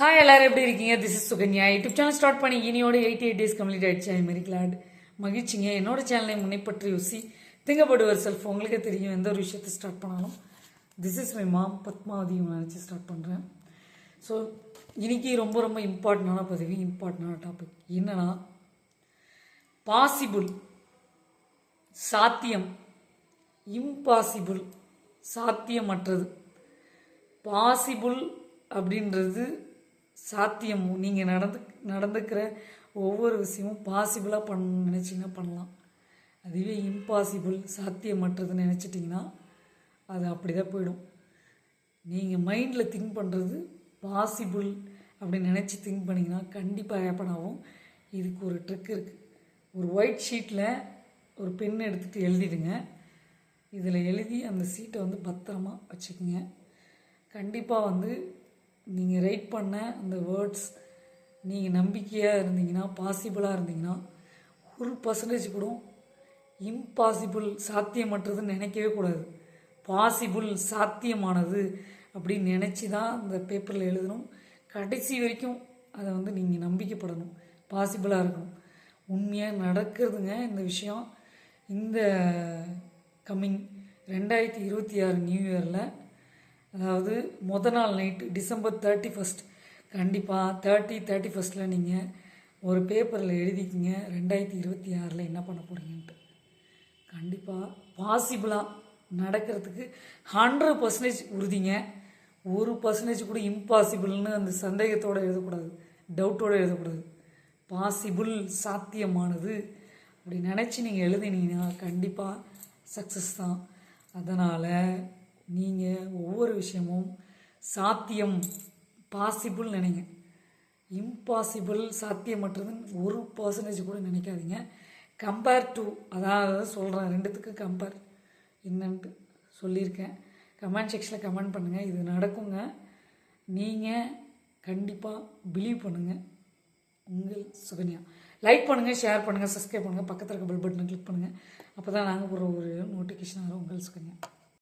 Hi எல்லாரும் எப்படி இருக்கீங்க? This is Sukanya YouTube channel start பண்ணி இனியோட எயிட்டி எயிட் டேஸ் கம்ப்ளீட் ஆயிடுச்சு. ஐ வெரி கிளாட் மகிழ்ச்சிங்க. என்னோட சேனலை முன்னைப்பற்றி யோசி. திங்கப்படு ஒரு செல்ஃப் உங்களுக்கு தெரியும் எந்த ஒரு விஷயத்தை ஸ்டார்ட் பண்ணாலும். This is my mom Padmavathi நினச்சி ஸ்டார்ட் பண்ணுறேன் ஸோ இன்னைக்கு ரொம்ப ரொம்ப இம்பார்ட்டண்டான பதவி இம்பார்ட்டண்டான டாபிக் என்னன்னா பாசிபிள் சாத்தியம் இம்பாசிபிள் சாத்தியமற்றது. பாசிபிள் அப்படின்றது சாத்தியம் நீங்கள் நடந்து நடந்துக்கிற ஒவ்வொரு விஷயமும் பாசிபிளாக பண்ண நினச்சிங்கன்னா பண்ணலாம். அதுவே இம்பாசிபிள் சாத்தியமற்றதுன்னு நினச்சிட்டிங்கன்னா அது அப்படி தான் போயிடும். நீங்கள் மைண்டில் திங்க் பண்ணுறது பாசிபிள் அப்படின்னு நினச்சி திங்க் பண்ணிங்கன்னா கண்டிப்பாக ஹேப்பன் ஆகும். இதுக்கு ஒரு ட்ரிக் இருக்குது ஒரு ஒயிட் ஷீட்டில் ஒரு பென் எடுத்துகிட்டு எழுதிடுங்க. இதில் எழுதி அந்த சீட்டை வந்து பத்திரமா வச்சுக்கோங்க. கண்டிப்பாக வந்து நீங்கள் ரைட் பண்ண அந்த வேர்ட்ஸ் நீங்கள் நம்பிக்கையாக இருந்தீங்கன்னா பாசிபிளாக இருந்தீங்கன்னா ஒரு பர்சன்டேஜ் கூட இம்பாசிபிள் சாத்தியமற்றதுன்னு நினைக்கவே கூடாது. பாசிபிள் சாத்தியமானது அப்படின்னு நினச்சி தான் அந்த பேப்பரில் எழுதணும். கடைசி வரைக்கும் அதை வந்து நீங்கள் நம்பிக்கைப்படணும். பாசிபிளாக இருக்கணும். உண்மையாக நடக்கிறதுங்க இந்த விஷயம். இந்த கம்மிங் ரெண்டாயிரத்தி இருபத்தி ஆறு நியூ இயரில் அதாவது முத நாள் நைட்டு டிசம்பர் தேர்ட்டி ஃபஸ்ட் கண்டிப்பாக தேர்ட்டி தேர்ட்டி ஃபஸ்ட்டில் நீங்கள் ஒரு பேப்பரில் எழுதிக்கிங்க. ரெண்டாயிரத்தி இருபத்தி ஆறில் என்ன பண்ண போகிறீங்கன்ட்டு கண்டிப்பாக பாசிபிளாக நடக்கிறதுக்கு ஹண்ட்ரட் பர்சன்டேஜ் உறுதிங்க. ஒரு பர்சன்டேஜ் கூட இம்பாசிபிள்னு அந்த சந்தேகத்தோடு எழுதக்கூடாது. டவுட்டோடு எழுதக்கூடாது. பாசிபிள் சாத்தியமானது. அப்படி நினச்சி நீங்கள் எழுதினீங்கன்னா கண்டிப்பாக சக்ஸஸ் தான். அதனால் நீங்கள் ஒவ்வொரு விஷயமும் சாத்தியம் பாசிபிள் நினைங்க. இம்பாசிபிள் சாத்தியமற்றதுன்னு ஒரு பர்சன்டேஜ் கூட நினைக்காதீங்க. கம்பேர் டு அதாவது சொல்கிறேன் ரெண்டுத்துக்கு கம்பேர் என்னன்ட்டு சொல்லியிருக்கேன். கமெண்ட் செக்ஷனில் கமெண்ட் பண்ணுங்கள் இது நடக்குங்க. நீங்கள் கண்டிப்பாக பிலீவ் பண்ணுங்கள் உங்கள் சுகன்யா. லைக் பண்ணுங்கள் ஷேர் பண்ணுங்கள் சப்ஸ்கிரைப் பண்ணுங்கள் பக்கத்தில் இருக்க பெல் பட்டனை கிளிக் பண்ணுங்கள் அப்போ தான் நாங்கள் போகிற ஒரு நோட்டிஃபிகேஷன் வரும் உங்கள் சுகன்யா.